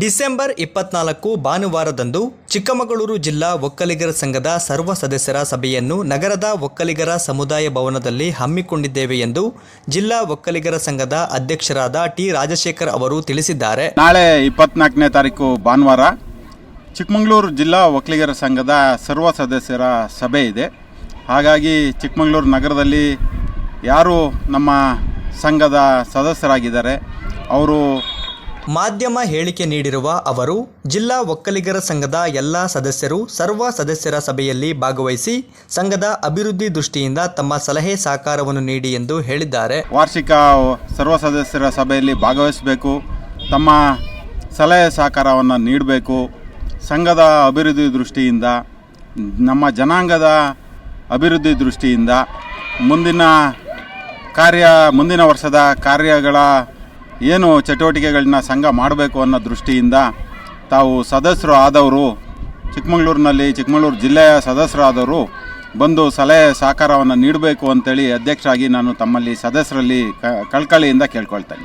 December ಇಪ್ಪತ್ನಾಲ್ಕು ಭಾನುವಾರದಂದು ಚಿಕ್ಕಮಗಳೂರು ಜಿಲ್ಲಾ ಒಕ್ಕಲಿಗರ ಸಂಘದ ಸರ್ವ ಸದಸ್ಯರ ಸಭೆಯನ್ನು ನಗರದ ಒಕ್ಕಲಿಗರ ಸಮುದಾಯ ಭವನದಲ್ಲಿ ಹಮ್ಮಿಕೊಂಡಿದ್ದೇವೆ ಎಂದು ಜಿಲ್ಲಾ ಒಕ್ಕಲಿಗರ ಸಂಘದ ಅಧ್ಯಕ್ಷರಾದ ಟಿ ರಾಜಶೇಖರ್ ಅವರು ತಿಳಿಸಿದ್ದಾರೆ. ನಾಳೆ ಇಪ್ಪತ್ನಾಲ್ಕನೇ ತಾರೀಕು ಭಾನುವಾರ ಚಿಕ್ಕಮಗಳೂರು ಜಿಲ್ಲಾ ಒಕ್ಕಲಿಗರ ಸಂಘದ ಸರ್ವ ಸದಸ್ಯರ ಸಭೆ ಇದೆ. ಹಾಗಾಗಿ ಚಿಕ್ಕಮಗಳೂರು ನಗರದಲ್ಲಿ ಯಾರು ನಮ್ಮ ಸಂಘದ ಸದಸ್ಯರಾಗಿದ್ದಾರೆ, ಅವರು ಮಾಧ್ಯಮ ಹೇಳಿಕೆ ನೀಡಿರುವ ಅವರು, ಜಿಲ್ಲಾ ಒಕ್ಕಲಿಗರ ಸಂಘದ ಎಲ್ಲ ಸದಸ್ಯರು ಸರ್ವ ಸದಸ್ಯರ ಸಭೆಯಲ್ಲಿ ಭಾಗವಹಿಸಿ ಸಂಘದ ಅಭಿವೃದ್ಧಿ ದೃಷ್ಟಿಯಿಂದ ತಮ್ಮ ಸಲಹೆ ಸಹಕಾರವನ್ನು ನೀಡಿ ಎಂದು ಹೇಳಿದ್ದಾರೆ. ವಾರ್ಷಿಕ ಸರ್ವ ಸದಸ್ಯರ ಸಭೆಯಲ್ಲಿ ಭಾಗವಹಿಸಬೇಕು, ತಮ್ಮ ಸಲಹೆ ಸಹಕಾರವನ್ನು ನೀಡಬೇಕು. ಸಂಘದ ಅಭಿವೃದ್ಧಿ ದೃಷ್ಟಿಯಿಂದ, ನಮ್ಮ ಜನಾಂಗದ ಅಭಿವೃದ್ಧಿ ದೃಷ್ಟಿಯಿಂದ ಮುಂದಿನ ಕಾರ್ಯ, ಮುಂದಿನ ವರ್ಷದ ಕಾರ್ಯಗಳ ಏನು ಚಟುವಟಿಕೆಗಳನ್ನ ಸಂಘ ಮಾಡಬೇಕು ಅನ್ನೋ ದೃಷ್ಟಿಯಿಂದ ತಾವು ಸದಸ್ಯರು ಆದವರು ಚಿಕ್ಕಮಗಳೂರಿನಲ್ಲಿ ಚಿಕ್ಕಮಗಳೂರು ಜಿಲ್ಲೆಯ ಸದಸ್ಯರಾದವರು ಬಂದು ಸಲಹೆ ಸಹಕಾರವನ್ನು ನೀಡಬೇಕು ಅಂತೇಳಿ ಅಧ್ಯಕ್ಷರಾಗಿ ನಾನು ತಮ್ಮಲ್ಲಿ ಸದಸ್ಯರಲ್ಲಿ ಕಳ್ಕಳಿಯಿಂದ ಕೇಳ್ಕೊಳ್ತೇನೆ.